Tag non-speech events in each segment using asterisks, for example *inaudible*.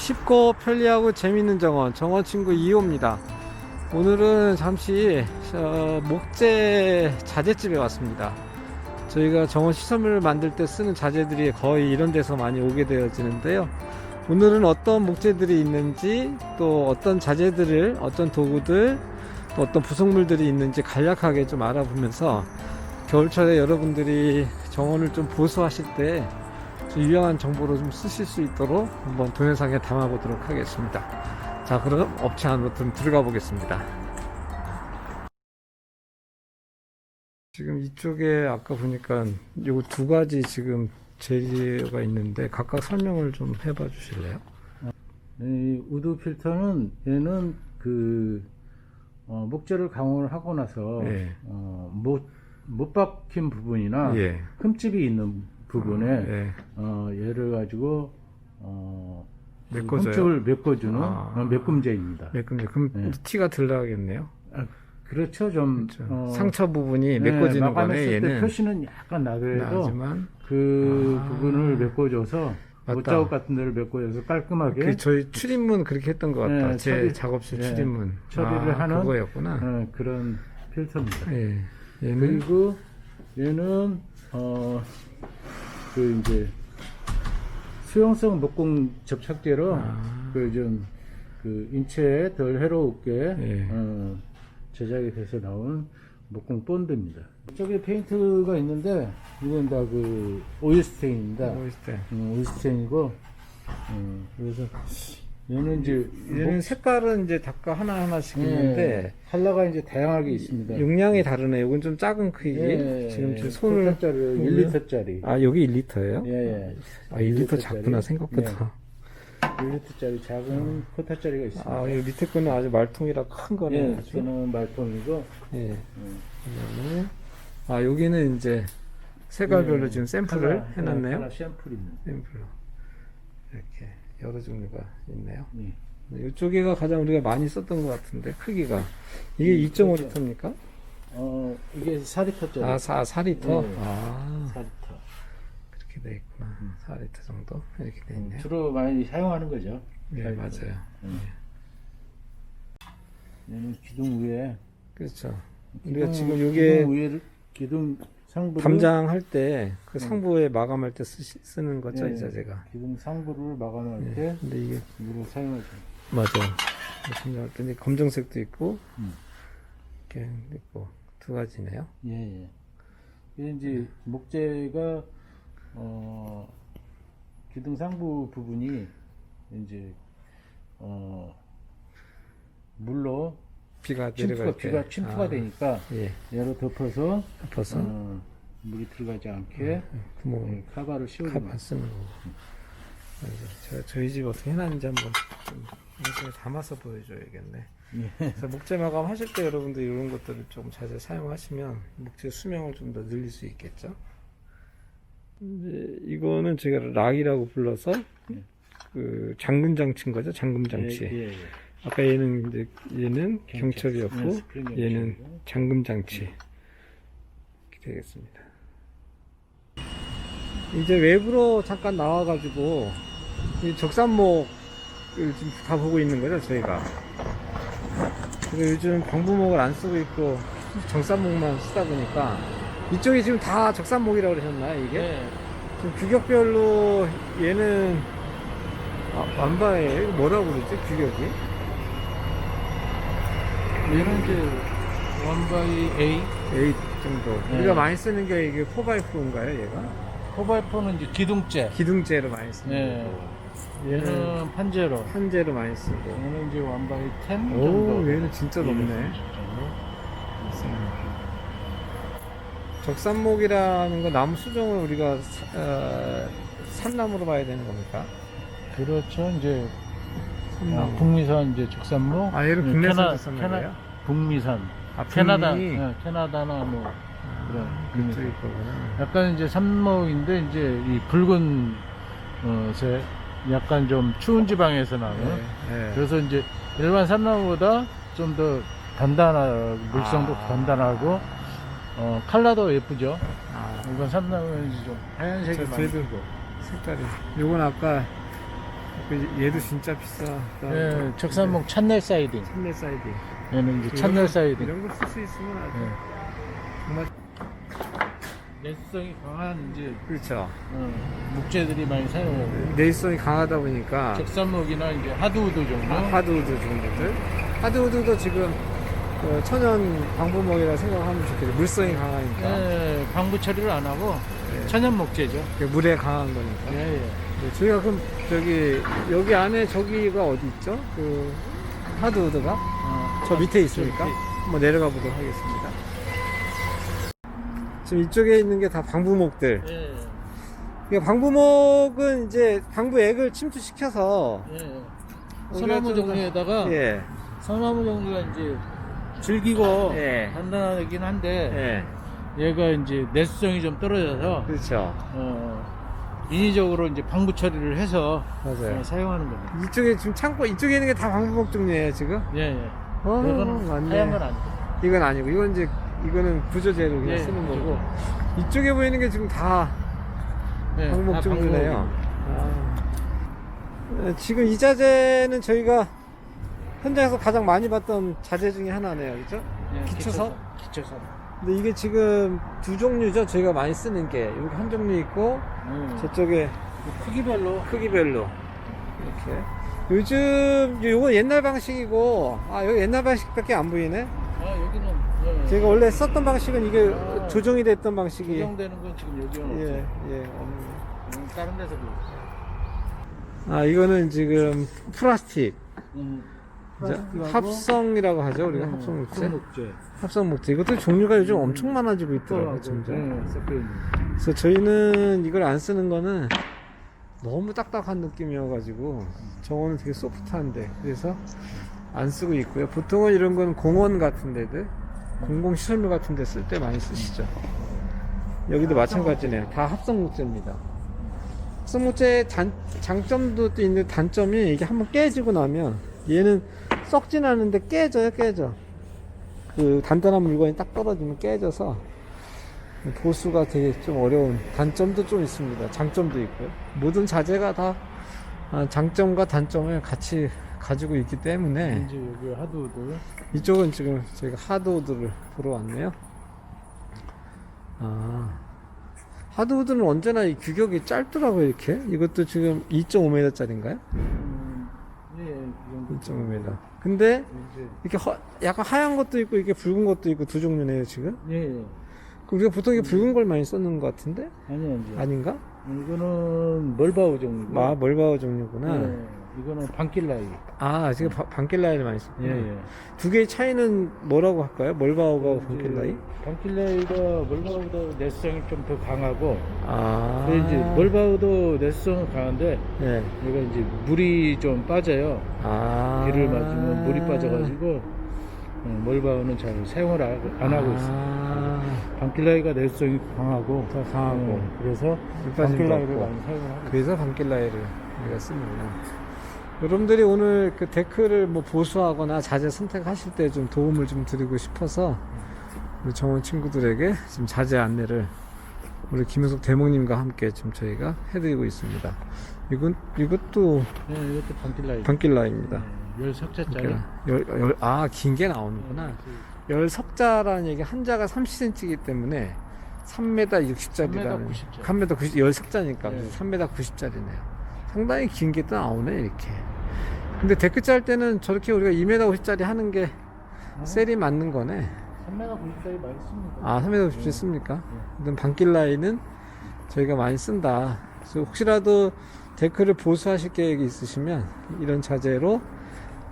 쉽고 편리하고 재밌는 정원 정원 친구 2호입니다. 오늘은 잠시 어, 목재 자재집에 왔습니다. 저희가 정원 시설물을 만들 때 쓰는 자재들이 거의 이런 데서 많이 오게 되어지는데요. 오늘은 어떤 목재들이 있는지 또 어떤 자재들을 어떤 도구들 또 어떤 부속물들이 있는지 간략하게 좀 알아보면서 겨울철에 여러분들이 정원을 좀 보수하실 때좀 유용한 정보로 좀 쓰실 수 있도록 한번 동영상에 담아보도록 하겠습니다. 자, 그럼 업체 안으로 좀 들어가 보겠습니다. 지금 이쪽에 아까 보니까 요 두 가지 지금 재료가 있는데 각각 설명을 좀 해봐 주실래요? 이 우드 필터는 얘는 그 어, 목재를 강화를 하고 나서 예. 어, 못, 못 박힌 부분이나 예. 흠집이 있는 부분에 예. 어, 얘를 가지고 어, 메꿔줘요? 흠집을 메꿔주는 아. 어, 메꿈제입니다. 네, 그럼, 그럼 예. 티가 들 나겠네요. 그렇죠, 좀 그렇죠. 어, 상처 부분이 네, 메꿔지는 거네, 때 얘는. 표시는 약간 나더라도 나지만 그 아. 부분을 메꿔줘서. 못자국 같은 데를 메꿔줘서 깔끔하게 그 저희 출입문 그렇게 했던 것 같다. 네, 제 처리- 작업실 네, 출입문. 처리를 아, 하는 그거였구나. 어, 그런 필터입니다. 예. 그리고 얘는 어 그 이제 수용성 목공 접착제로 아. 그좀그 인체에 덜 해롭게 예. 어, 제작이 돼서 나온 목공 본드입니다. 저기 페인트가 있는데 이건 다 그 오일 스테인입니다. 뭐 있을 때. 음, 오일 스테인이고 음, 그래서 얘는 이제 얘는 색깔은 이제 각각 하나 하나씩 예, 있는데 컬러가 이제 다양하게 있습니다. 용량이 다르네. 이건 좀 작은 크기. 예, 지금 제 손을 1리터짜리 1리터짜리. 아 여기 1리터예요? 예, 예. 아 1리터 1리터짜리. 작구나 생각보다. 1리터짜리 작은 쿼터짜리가 있습니다. 아 이 밑에 거는 아주 말통이라 큰 거네. 예. 저는 말통이고, 예. 음. 그다음에 아 여기는 이제 색깔별로 예, 지금 샘플을 컬러, 해놨네요. 컬러 샘플입니다. 샘플로 이렇게 여러 종류가 있네요. 예. 이쪽에가 가장 우리가 많이 썼던 것 같은데 크기가 이게 음, 2.5리터입니까? 어, 이게 4리터짜리. 아 4, 4리터? 네. 아 4리터. 그렇게 돼 있구나 4리터 정도 이렇게 돼 있네요 주로 많이 사용하는 거죠. 네 맞아요 얘는 기둥 위에. 그렇죠 우리가 기둥- 지금 요게 기둥 위에, 기둥 상부를. 담장 할 때그 상부에 마감할 때 쓰, 쓰는 거죠 예, 이 자재가 기둥 상부를 마감할 예. 때, 근데 이게 이거를 사용하죠. 맞아요 담장할 때 검정색도 있고 음. 이렇게 있고 두 가지네요 예, 예. 이게 이제 목재가 어 기둥 상부 부분이 이제 어 물로 비가 침투가 내려갈 때 비가 침투가 아, 되니까 예 얘로 덮어서 덮어서 어, 물이 들어가지 않게 구멍을 예, 카바를 씌우는 카바 거예요. 쓰는 거고. 맞아요. 제가 저희 집 어떻게 해놨는지 한번 좀 영상에 담아서 보여줘야겠네. 예. 그래서 목재 마감 하실 때 여러분들 이런 것들을 좀 자주 사용하시면 목재 수명을 좀 더 늘릴 수 있겠죠. 이제 이거는 제가 락이라고 불러서 예. 그 잠금 장치인 거죠. 잠금 장치. 예, 예, 예. 아까 얘는 이제 얘는 경첩. 경첩이었고 네. 얘는 잠금 장치 되겠습니다. 이제 외부로 잠깐 나와가지고 이 적산목을 지금 가보고 있는 거죠 저희가. 그리고 요즘 방부목을 안 쓰고 있고 적산목만 쓰다 보니까 이쪽이 지금 다 적산목이라고 그러셨나요 이게? 예. 지금 규격별로 얘는 아, 완바예요? 뭐라고 그러지 규격이? 얘는 이제 원바이 A 8 정도. 네. 우리가 많이 쓰는 게 이게 4x4인가요, 얘가? 코바이포는 이제 기둥재. 기둥재로 많이 쓰는 예. 얘는 얘는 판재로. 한재로 많이 쓰고. 얘는 이제 원바이 10 오, 정도. 얘는 진짜 높네. 정도. 적산목이라는 건 나무 수종을 우리가 사- 어, 산나무로 봐야 되는 겁니까? 그렇죠. 이제. 아, 북미산 이제 적산목. 아, 얘를 네, 캐나- 거예요? 북미산. 아, 캐나다. 북미? 예, 캐나다 나무. 그런 그쪽일 북미산. 거구나. 약간 이제 산목인데 이제 이 붉은 어, 새 약간 좀 추운 지방에서 나는. 네, 네. 그래서 이제 일반 산나무보다 좀 더 단단하고 물성도 아. 단단하고 어, 컬러도 예쁘죠. 아, 일반 산나무는 좀 하얀색이 저 많이. 색깔이. 요건 아까 그 얘도 진짜 비싸. 예, 적산목 찬넬 사이딩. 찬내 사이드. 얘는 이제 찬넬 사이딩. 이런 거 쓸 수 있으면 아주 예. 정말 내수성이 강한 이제 그렇죠. 어, 목재들이 많이 사용하고 내수성이 강하다 보니까 적산목이나 이제 하드우드 종류. 하- 하드우드 정도들. 하드우드도 지금 그 천연 방부목이라 생각하면 좋겠죠. 물성이 강하니까. 예, 방부 처리를 안 하고 예. 천연 목재죠. 그 물에 강한 거니까. 예, 예. 네, 저희가 그럼 저기 여기 안에 저기가 어디 있죠? 그 하드우드가 어, 저 밑에 있으니까 밑에. 한번 내려가 보도록 하겠습니다. 지금 이쪽에 있는 게 다 방부목들. 예, 그러니까 방부목은 이제 방부액을 침투시켜서 예. 소나무 종류에다가 예, 소나무 종류가 이제 질기고 예. 단단하긴 한데 예, 얘가 이제 내수성이 좀 떨어져서 그렇죠. 어, 인위적으로 이제 방부 처리를 해서 맞아요. 어, 사용하는 겁니다. 이쪽에 지금 창고 이쪽에 있는 게 다 방부목 종류예요 지금. 예, 예. 어, 이거는 맞네. 하얀 건 아니고. 이건 아니고 이건 이제 이거는 구조제로 그냥 예, 쓰는 구조. 거고 이쪽에 보이는 게 지금 다 예, 방목 다 종류네요. 아. 어, 지금 이 자재는 저희가 현장에서 가장 많이 봤던 자재 중에 하나네요, 그죠? 예, 기초석? 기초석. 근데 이게 지금 두 종류죠, 저희가 많이 쓰는 게 여기 한 종류 있고 음. 저쪽에 크기별로 크기별로 이렇게. 요즘 요거 옛날 방식이고 아 여기 옛날 방식밖에 안 보이네. 아 여기는 예, 제가 원래 썼던 방식은 이게 아. 조정이 됐던 방식이 조정되는 건 지금 여기는 예, 없어요. 예, 없네. 음, 다른 데서도. 아 이거는 지금 플라스틱 음, 합성이라고 하죠 우리가? 음, 합성 목재? 합성목재. 합성 목재. 이것도 종류가 요즘 엄청 많아지고 있더라고요 점점. 있는. 그래서 저희는 이걸 안 쓰는 거는 너무 딱딱한 느낌이어가지고 저거는 되게 소프트한데 그래서 안 쓰고 있고요. 보통은 이런 건 공원 같은 데들 공공시설물 같은 데 쓸 때 많이 쓰시죠. 여기도 마찬가지네요. 다 합성 목재입니다. 합성 목재의 단, 장점도 또 있는데 단점이 이게 한번 깨지고 나면 얘는 썩진 않은데 깨져요 깨져 그 단단한 물건이 딱 떨어지면 깨져서 보수가 되게 좀 어려운 단점도 좀 있습니다. 장점도 있고요. 모든 자재가 다 아, 장점과 단점을 같이 가지고 있기 때문에 이제 여기 하드우드. 이쪽은 지금 저희가 하드우드를 보러 왔네요. 아, 하드우드는 언제나 이 규격이 짧더라고요, 이렇게. 이것도 지금 2.5m짜리인가요? 음, 예, 그 정도. 2.5m. 근데 이렇게 허- 약간 하얀 것도 있고 이게 붉은 것도 있고 두 종류네요, 지금. 예, 예. 그럼 우리가 보통 이게 붉은 걸 많이 썼는 것 같은데? 아니요, 이제. 아닌가? 이거는 멀바우 종류고. 아, 멀바우 종류구나. 예, 이거는 방길라이. 아, 지금 바- 방길라이를 많이 썼구나. 예, 예. 두 개의 차이는 뭐라고 할까요? 멀바우가 이제 방길라이? 방길라이가 멀바우보다 내수성이 좀 더 강하고. 아. 이제 멀바우도 내수성은 강한데 네. 얘가 이제 물이 좀 빠져요. 아. 비를 맞으면 물이 빠져가지고 어, 멀바우는 잘 사용을 하- 안 하고 있어요. 아. 방길라이가 내수성이 강하고 더 강하고. 어, 그래서 없고. 많이 사용을 하고 그래서 방길라이를 우리가 쓰는구나. 여러분들이 오늘 그 데크를 뭐 보수하거나 자재 선택하실 때 좀 도움을 좀 드리고 싶어서 우리 정원 친구들에게 지금 자재 안내를 우리 김효석 대목님과 함께 지금 저희가 해드리고 있습니다. 이건 이것도 네, 이것도 방길라이 방길라입니다. 네, 열 석자짜리 열, 열, 아, 긴 게 나오는구나. 열 석자라는 얘기 한자가 30cm이기 때문에 3m 60짜리라는 3m 90짜리. 3m 90, 열 석자니까 네. 3m 90짜리네요. 상당히 긴 게 또 나오네 이렇게. 근데 데크 짤 때는 저렇게 우리가 2m 50짜리 하는 게 어? 셀이 맞는 거네. 3m 90짜리 많이 씁니다. 아, 3m 50짜리 씁니까? 일단 방길 라인은 저희가 많이 쓴다. 그래서 혹시라도 데크를 보수하실 계획이 있으시면 이런 자재로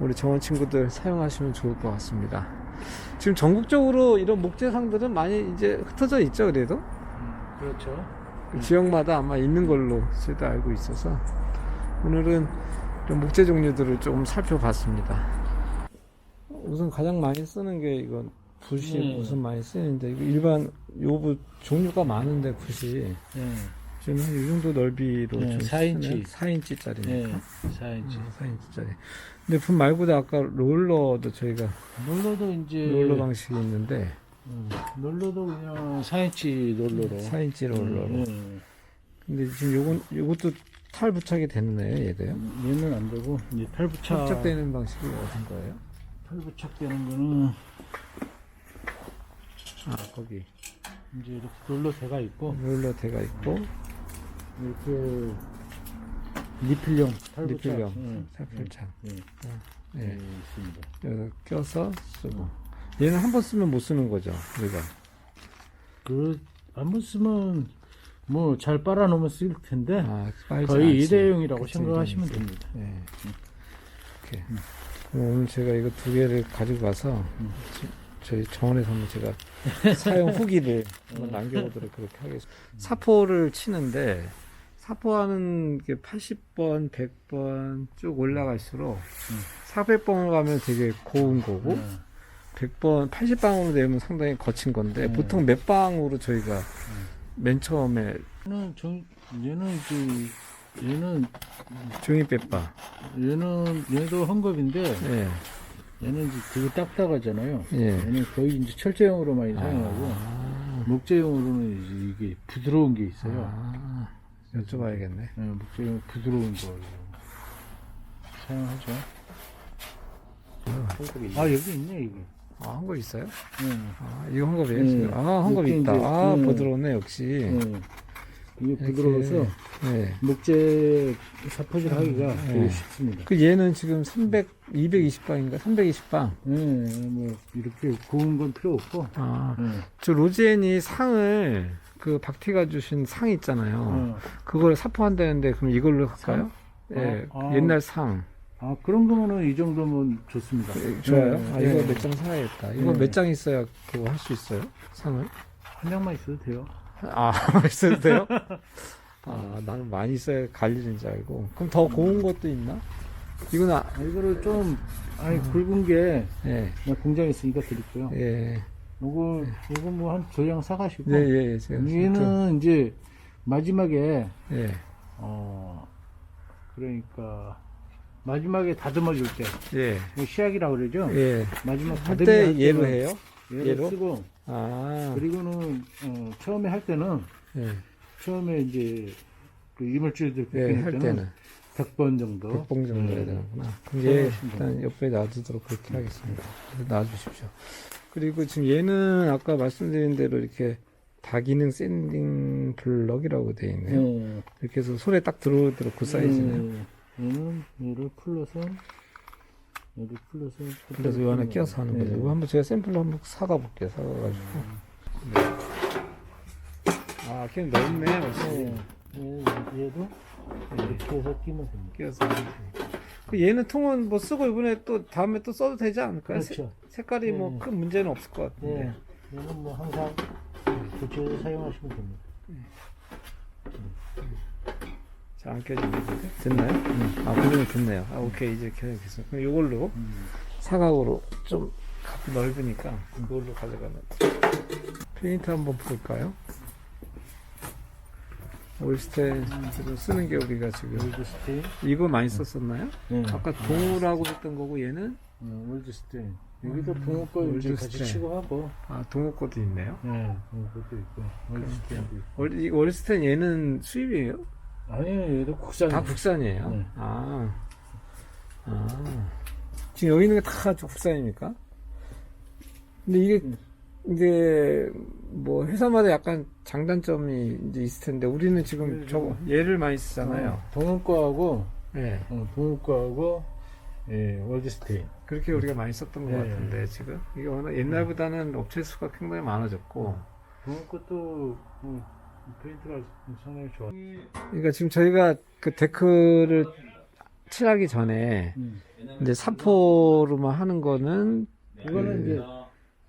우리 정원 친구들 사용하시면 좋을 것 같습니다. 지금 전국적으로 이런 목재상들은 많이 이제 흩어져 있죠, 그래도? 음, 그렇죠. 그 지역마다 아마 있는 걸로 저도 알고 있어서 오늘은 좀 목재 종류들을 좀 살펴봤습니다. 우선 가장 많이 쓰는 게 이건 붓이 네. 우선 많이 쓰이는데 이거 일반 요부 종류가 많은데 붓이 예, 지금 한 이 정도 넓이로 네, 좀 4인치. 4인치짜리니까 예, 4인치. 4인치짜리. 근데 붓 말고도 아까 롤러도 저희가 롤러도 이제 롤러 방식이 있는데 음, 롤러도 그냥 4인치 롤러로. 4인치 롤러로. 예, 근데 지금 요건 요것도 탈 부착이 되네요, 얘도요. 얘는 안 되고 이제 탈부착 부착되는 방식이 어떤 거예요? 탈부착되는 거는 아, 거기. 이제 이렇게 돌로 대가 있고 롤러 대가 있고, 이렇게 리필용 탈부착 리필형, 예, 탈부착. 예, 예. 예, 있습니다. 여기서 껴서 쓰고. 얘는 한 번 쓰면 못 쓰는 거죠, 우리가. 그 한번 쓰면 뭐 잘 빨아놓으면 쓸 텐데 아, 거의. 일회용이라고 생각하시면. 됩니다. 예. 이렇게. 그럼 오늘 제가 이거 두 개를 가지고 가서 음. 지- 저희 정원에서 한번 제가 사용 후기를 한번 남겨보도록 그렇게 하겠습니다. 사포를 치는데 사포하는 게 80번, 100번 쭉 올라갈수록 400번을 가면 되게 고운 거고 예. 100번, 80방으로 내면 상당히 거친 건데 음. 보통 몇 방으로 저희가 맨 처음에 얘는 정 얘는 이제 얘는 종이 빼빠 얘는 얘도 헝겊인데 예, 얘는 이제 되게 딱딱하잖아요. 예. 얘는 거의 이제 철제용으로 많이 사용하고 아, 목재용으로는 이제 이게 부드러운 게 있어요. 아, 여쭤봐야겠네. 예, 목재용 부드러운 거 사용하죠. 아 여기 있네 여기. 아, 헝겊 있어요? 예. 아, 이거? 음. 지금? 아, 이렇게 있다. 이제, 아, 음. 부드러우네, 역시. 예. 이게 이렇게. 부드러워서 네. 목재 사포질 하기가 음, 되게 예. 쉽습니다. 그 얘는 지금 300, 220방인가? 320방. 예, 뭐 이렇게 구운 건 필요 없고. 아, 예. 저 로젠이 상을, 그 박티가 주신 상 있잖아요. 어. 그걸 사포한다는데, 그럼 이걸로 할까요? 예, 아, 아. 옛날 상. 아 그런 거면은 이 정도면 좋습니다. 예, 좋아요. 예, 아, 예. 이거 몇 장 사야겠다. 이거 예. 몇장 있어야 그거 할 수 있어요? 상을? 한 장만 있어도 돼요. 아, *laughs* 있어도 돼요? *laughs* 아, 나는 많이 있어야 갈 일인 줄 알고. 그럼 더 고운 것도 있나? 이건 아, 아, 이거를 좀 아니 굵은 게 예, 그냥 공장에 있으니까 드릴게요. 예. 요거 요거 뭐한 두 장 사가시고 네, 예, 예. 제가 얘는 이제 마지막에 예, 어 그러니까 마지막에 다듬어 줄 때 예, 시약이라고 그러죠. 예. 마지막 할 다듬이 때할 얘로 때는 해요? 얘로, 얘로? 쓰고 아, 그리고는 어, 처음에 할 때는 예, 처음에 이제 그 이물질들 예, 할 때는 때는 100번 정도 백봉 정도 해야 네. 되는구나. 그럼 네, 얘 일단 옆에 놔두도록 그렇게 하겠습니다. 놔주십시오. 그리고 지금 얘는 아까 말씀드린 대로 이렇게 다기능 샌딩 블럭이라고 되어 있네요. 네. 이렇게 해서 손에 딱 들어오도록 그 사이즈네요. 음, 얘는 얘를 풀러서 얘를 풀러서 그래서 이 안에 끼워서 하는 거죠. 네. 이거 한번 제가 샘플로 한번 사가 볼게요. 사가가지고. 네. 아, 그냥 넓네. 네. 얘, 얘도 이렇게 해서 끼면 됩니다. 끼워서. 그 얘는 통은 뭐 쓰고 이번에 또 다음에 또 써도 되지 않을까요? 그렇죠. 색- 색깔이 뭐 네. 큰 문제는 없을 것 같은데. 네. 얘는 뭐 항상 교체해서 사용하시면 됩니다. 잘 안 껴지는데. 됐나요? 아, 그러면 됐네요. 아, 오케이. 이제 켜야겠어. 그럼 이걸로 음. 사각으로 좀 값이 넓으니까 그걸로 가져가면 페인트 한번 볼까요? 올스텐 지금 쓰는 게 우리가 지금 월드 스테인. 이거 많이 썼었나요? 네. 아까 동우라고 했던 거고 얘는 어, 월드 스테인. 여기도 동호 거 월드 이제 같이 스테인. 치고 하고. 아 동우 것도 있네요. 네. 동호 것도 있고. 월드 스테인도 있고. 올- 이 올스텐 얘는 수입이에요? 아니에요. 얘도 국산. 다 국산이에요. 네. 아, 아 지금 여기 있는 게 다 국산입니까? 근데 이게 음. 이게 뭐 회사마다 약간 장단점이 이제 있을 텐데 우리는 지금 네, 저거 얘를 많이 쓰잖아요. 동호 거하고 네. 어, 동호 거하고 예, 월드 스테인. 그렇게 우리가 많이 썼던 것 네. 같은데 지금 이게 워낙 옛날보다는 업체 수가 굉장히 많아졌고 동호 것도 음, 페인트가 상당히 좋아. 그러니까 지금 저희가 그 데크를 칠하기 전에 음. 이제 사포로만 하는 거는 이거는 이제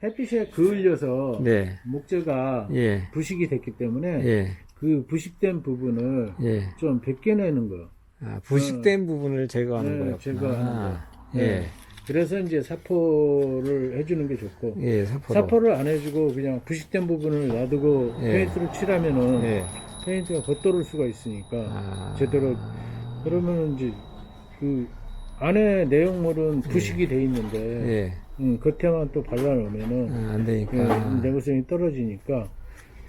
햇빛에 그을려서 네. 목재가 예. 부식이 됐기 때문에 예. 그 부식된 부분을 예. 좀 벗겨내는 거. 아, 부식된 부분을 제거하는 네, 거였구나. 제거하는 거. 예. 네. 그래서 이제 사포를 해주는 게 좋고 예, 사포로. 사포를 안 해주고 그냥 부식된 부분을 놔두고 예. 페인트를 칠하면은 예. 페인트가 겉돌을 수가 있으니까 아. 제대로 그러면 이제 그 안에 내용물은 부식이 돼 있는데 예. 음, 겉에만 또 발라놓으면은 아, 안 되니까. 그 내구성이 떨어지니까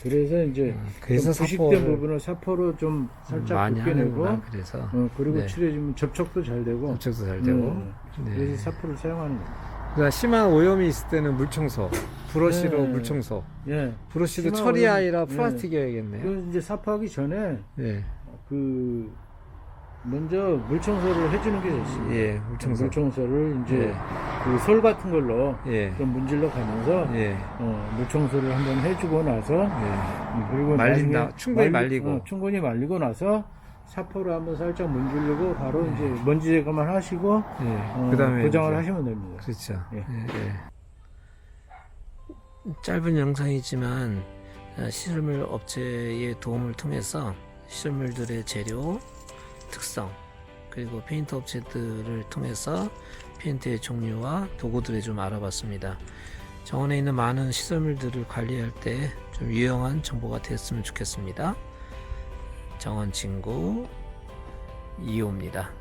그래서 이제 그래서 좀 부식된 사포를 부분을 사포로 좀 살짝 많이 벗겨내고 하는구나. 그래서 어, 그리고 네. 칠해주면 접촉도 잘 되고 접촉도 잘 되고. 음, 네. 그래서 사포를 사용하는 거예요. 그러니까 심한 오염이 있을 때는 물 청소, 브러쉬로 네. 물 청소. 예. 브러쉬도 철이 오염- 아니라 네. 플라스틱이어야겠네요. 그 이제 사포하기 전에 예, 그 먼저 물 청소를 해주는 게 좋습니다. 예, 물 청소. 물 청소를 이제 예. 그솔 같은 걸로 예, 좀 문질러 가면서 예, 어, 물 청소를 한번 해주고 나서 예. 음, 그리고 말린다. 충분히 말리- 말리 고. 어, 충분히 말리고 나서 사포로 한번 살짝 문지르고 바로 이제 먼지 제거만 하시고 예. 어, 그다음에 고정을 이제- 하시면 됩니다. 그렇죠. 예. 예, 예. 짧은 영상이지만 어, 시설물 업체의 도움을 통해서 시설물들의 재료, 특성, 그리고 페인트 업체들을 통해서 페인트의 종류와 도구들을 좀 알아봤습니다. 정원에 있는 많은 시설물들을 관리할 때 좀 유용한 정보가 되었으면 좋겠습니다. 정원 친구 이호입니다.